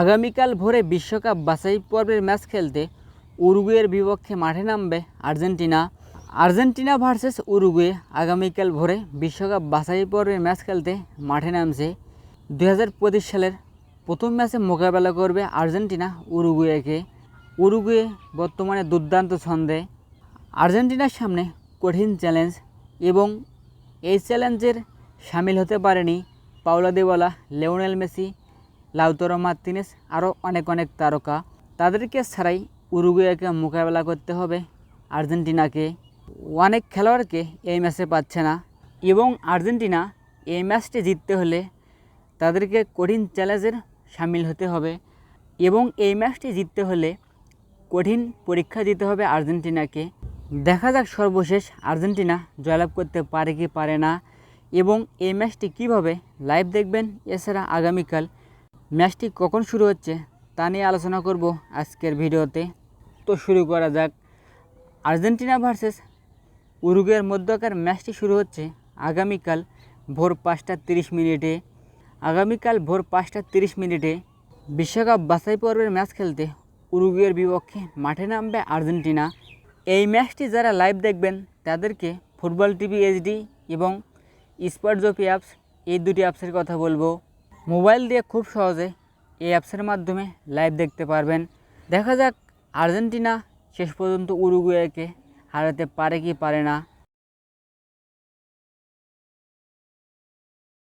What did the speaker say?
আগামীকাল ভোরে বিশ্বকাপ বাছাই পর্বের ম্যাচ খেলতে উরুগুয়ের বিপক্ষে মাঠে নামবে আর্জেন্টিনা। আর্জেন্টিনা ভার্সেস উরুগুয়ে আগামীকাল ভোরে বিশ্বকাপ বাছাই পর্বের ম্যাচ খেলতে মাঠে নামছে। দু হাজার পঁচিশ সালের প্রথম ম্যাচে মোকাবেলা করবে আর্জেন্টিনা উরুগুয়েকে। উরুগুয়ে বর্তমানে দুর্দান্ত ছন্দে। আর্জেন্টিনার সামনে কঠিন চ্যালেঞ্জ এবং এই চ্যালেঞ্জের সামিল হতে পারেনি Paulo Dybala, Lionel Messi Lautaro Martinez আরও অনেক অনেক তারকা। তাদেরকে ছাড়াই উরুগুয়েকে মোকাবেলা করতে হবে। আর্জেন্টিনাকে অনেক খেলোয়াড়কে এই ম্যাচে পাচ্ছে না। এবং আর্জেন্টিনা এই ম্যাচটি জিততে হলে তাদেরকে কঠিন চ্যালেঞ্জের সামিল হতে হবে। এবং এই ম্যাচটি জিততে হলে কঠিন পরীক্ষা দিতে হবে আর্জেন্টিনাকে। দেখা যাক সর্বশেষ আর্জেন্টিনা জয়লাভ করতে পারে কি পারে না। এবং এই ম্যাচটি কীভাবে লাইভ দেখবেন এছাড়া আগামীকাল ম্যাচটি কখন শুরু হচ্ছে তা নিয়ে আলোচনা করব আজকের ভিডিওতে। তো শুরু করা যাক। আর্জেন্টিনা ভার্সেস উরুগুয়ের মধ্যকার ম্যাচটি শুরু হচ্ছে আগামীকাল ভোর পাঁচটা তিরিশ মিনিটে। আগামীকাল ভোর পাঁচটা তিরিশ মিনিটে বিশ্বকাপ বাছাই পর্বের ম্যাচ খেলতে উরুগুয়ের বিপক্ষে মাঠে নামবে আর্জেন্টিনা। এই ম্যাচটি যারা লাইভ দেখবেন, তাদেরকে ফুটবল টিভি এইচডি এবং স্পটজপি অ্যাপস এই দুটি অ্যাপসের কথা বলব। মোবাইল দিয়ে খুব সহজে এই অ্যাপসের মাধ্যমে লাইভ দেখতে পারবেন। দেখা যাক আর্জেন্টিনা শেষ পর্যন্ত উরুগুয়েকে হারাতে পারে কি পারে না।